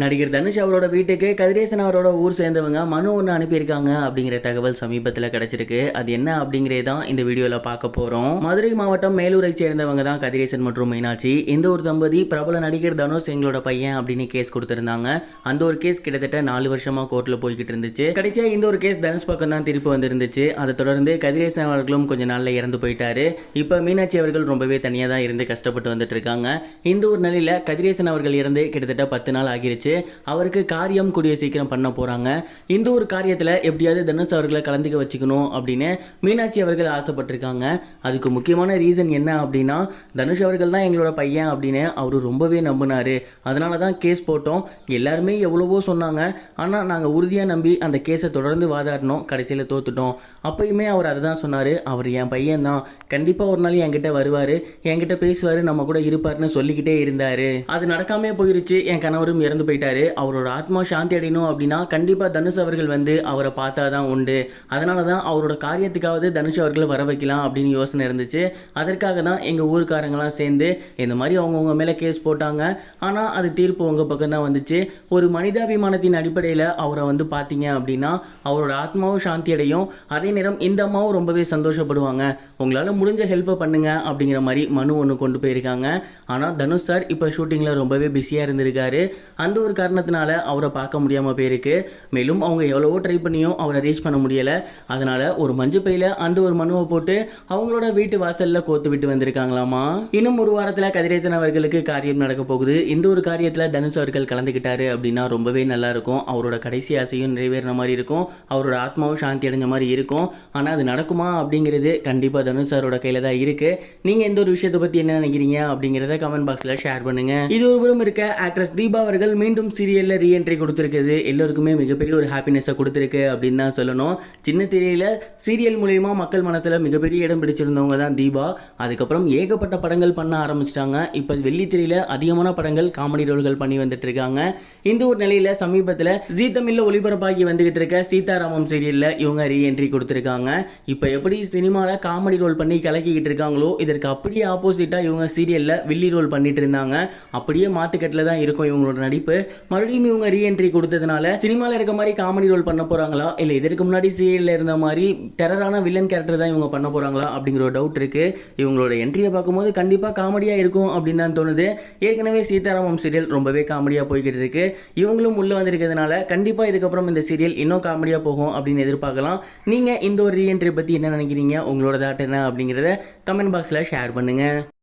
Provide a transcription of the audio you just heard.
நடிகர் தனுஷ் அவரோட வீட்டுக்கு கதிரேசன் அவரோட ஊர் சேர்ந்தவங்க மனு ஒன்று அனுப்பியிருக்காங்க அப்படிங்கிற தகவல் சமீபத்தில் கிடைச்சிருக்கு. அது என்ன அப்படிங்கிறே தான் இந்த வீடியோவில் பார்க்க போகிறோம் மதுரை மாவட்டம் மேலூரை சேர்ந்தவங்க தான் கதிரேசன் மற்றும் மீனாட்சி. இந்த ஒரு தம்பதி பிரபல நடிகர் தனுஷ் எங்களோட பையன் அப்படின்னு கேஸ் கொடுத்துருந்தாங்க. அந்த ஒரு கேஸ் கிட்டத்தட்ட நாலு வருஷமாக கோர்ட்டில் போய்கிட்டு இருந்துச்சு. கடைசியாக இந்த ஒரு கேஸ் தனுஷ் பக்கம் தான் திருப்பி வந்திருந்துச்சு. அதை தொடர்ந்து கதிரேசன் அவர்களும் கொஞ்ச நாளில் இறந்து போயிட்டாரு. இப்போ மீனாட்சி அவர்கள் ரொம்பவே தனியாக தான் இருந்து கஷ்டப்பட்டு வந்துட்டு இருக்காங்க. இந்த ஒரு நிலையில் கதிரேசன் அவர்கள் இறந்து கிட்டத்தட்ட பத்து நாள் ஆகிருச்சு. அவருக்கு காரியம் கூடிய சீக்கிரம் பண்ண போகிறாங்க இந்த ஒரு காரியத்தில் எப்படியாவது தனுஷ் அவர்களை கலந்துக்க வச்சுக்கணும் அப்படின்னு மீனாட்சி அவர்கள் ஆசைப்பட்டிருக்காங்க. அதுக்கு முக்கியமான ரீசன் என்ன அப்படின்னா தனுஷ் அவர்கள் தான் எங்களோட பையன் அப்படின்னு அவர் ரொம்பவே நம்பினார். அதனால தான் கேஸ் போட்டோம். எல்லாருமே எவ்வளவோ சொன்னாங்க. ஆனால் நாங்கள் உறுதியாக நம்பி அந்த கேஸை தொடர்ந்து வாதாடினோம். கடைசியில் தோத்துட்டோம். அப்பயுமே அவர் அதை தான் சொன்னார். அவர் என் பையன் தான். கண்டிப்பாக ஒரு நாள் என்கிட்ட வருவார். என்கிட்ட பேசுவார். நம்ம கூட இருப்பார்னு சொல்லிக்கிட்டே இருந்தார். அது நடக்காமே போயிருச்சு. என் கணவரும் இறந்து போயிட்டாரு. அவரோட ஆத்மா சாந்தி அடையணும் அப்படின்னா கண்டிப்பாக தனுஷ் அவர்கள் வந்து அவரை பார்த்தா தான் உண்டு. அதனால தான் அவரோட காரியத்துக்காவது தனுஷ் அவர்களை வர வைக்கலாம் அப்படின்னு யோசனை இருந்துச்சு. அதற்காக தான் எங்கள் ஊருக்காரங்களாம் சேர்ந்து இந்த மாதிரி அவங்கவுங்க மேலே கேஸ் போட்டாங்க. ஆனால் அது தீர்ப்பு உங்கள் பக்கம் தான் வந்துச்சு. ஒரு மனிதாபிமானத்தின் அடிப்படையில் அவரை வந்து பார்த்தீங்க அப்படின்னா அவரோட ஆத்மாவும் சாந்தி அடையும். அதே நேரம் இந்த அம்மாவும் ரொம்பவே சந்தோஷப்படுவாங்க. உங்களால் முடிஞ்ச ஹெல்ப்பை பண்ணுங்க அப்படிங்கிற மாதிரி மனு ஒன்று கொண்டு போயிருக்காங்க. ஆனால் தனுஷ் சார் இப்போ ஷூட்டிங்கில் ரொம்பவே பிஸியாக இருந்திருக்காரு. அந்த ஒரு காரணத்தினால அவரை பார்க்க முடியாமல் போயிருக்கு. மேலும் அவங்க எவ்வளவோ ட்ரை பண்ணியும் அவரை ரீச் பண்ண முடியலை. அதனால் ஒரு மஞ்சு பையில் அந்த ஒரு மனுவை போட்டு அவங்களோட வீட்டு வாசலில் கோத்து விட்டு வந்திருக்காங்களாமா? இன்னும் ஒரு வாரத்தில் கதிரேசன் அவர்களுக்கு காரியம் நடக்க போகுது. இந்த ஒரு காரியத்தில் தனுஷ் அவர்கள் கலந்துக்கிட்டாரு அப்படின்னா ரொம்பவே நல்லா இருக்கும். அவரோட கடைசி ஆசையும் நிறைவேறின மாதிரி இருக்கும். அவரோட ஆத்மாவும் சாந்தி அடைஞ்ச மாதிரி இருக்கும். ஆனால் அது நடக்குமா அப்படிங்கிறது கண்டிப்பாக தனுஷ் சாரோட கையில் தான் இருக்கு. நீங்கள் எந்த ஒரு விஷயத்தை பற்றி என்ன நினைக்கிறீங்க அப்படிங்கிறத கமெண்ட் பாக்ஸில் ஷேர் பண்ணுங்க. இது ஒருபுறம் இருக்க ஆக்ட்ரஸ் தீபா அவர்கள் மீண்டும் சீரியலில் ரீஎன்ட்ரி கொடுத்துருக்குது. எல்லோருக்குமே மிகப்பெரிய ஒரு ஹாப்பினஸை கொடுத்துருக்கு அப்படின்னு தான் சொல்லணும். சின்ன திரையில் சீரியல் மூலயமா மக்கள் மனசில் மிகப்பெரிய இடம் பிடிச்சிருந்தவங்க தான் தீபா. அதுக்கப்புறம் ஏகப்பட்ட படங்கள் பண்ண ஆரம்பிச்சிட்டாங்க. இப்போ வெள்ளித்திரையில் அதிகமான படங்கள் காமெடி ரோல்கள் பண்ணி வந்துட்டு இருக்காங்க இந்த ஒரு நிலையில் சமீபத்தில் ஜீ தமிழில் ஒளிபரப்பாகி வந்துகிட்டு இருக்க சீதாராமம் சீரியலில் இவங்க ரீஎன்ட்ரி கொடுத்துருக்காங்க. இப்போ எப்படி சினிமாவில் காமெடி ரோல் பண்ணி கலக்கிக்கிட்டு இருக்காங்களோ இதற்கு அப்படியே ஆப்போசிட்டாக இவங்க சீரியலில் வில்லி ரோல் பண்ணிட்டு இருந்தாங்க அப்படியே மாத்துக்கட்டில் தான் இருக்கும் இவங்களோட நடிப்பு. மறுபடியும் இவங்க ரீஎன்ட்ரி கொடுத்ததுனால சினிமாவில் இருக்க மாதிரி காமெடி ரோல் பண்ண போகிறாங்களா இல்லை இதற்கு முன்னாடி சீரியலில் இருந்த மாதிரி டெரரான வில்லன் கேரக்டர் தான் இவங்க பண்ண போகிறாங்களா அப்படிங்கிற ஒரு டவுட் இருக்குது இவங்களோட என்ட்ரியை பார்க்கும்போது கண்டிப்பாக காமெடியாக இருக்கும் அப்படின்னு தான் தோணுது. ஏற்கனவே சீதாராமம் சீரியல் ரொம்பவே காமெடியாக போய்கிட்டு இருக்கு. இவங்களும் உள்ளே வந்திருக்கிறதுனால கண்டிப்பாக இதுக்கப்புறம் இந்த சீரியல் இன்னும் காமெடியாக போகும் அப்படின்னு எதிர்பார்க்கலாம். நீங்கள் இந்த ஒரு ரீஎன்ட்ரி பற்றி என்ன நினைக்கிறீங்க? உங்களோட தாட் என்ன அப்படிங்கிறத கமெண்ட் பாக்ஸில் ஷேர் பண்ணுங்கள்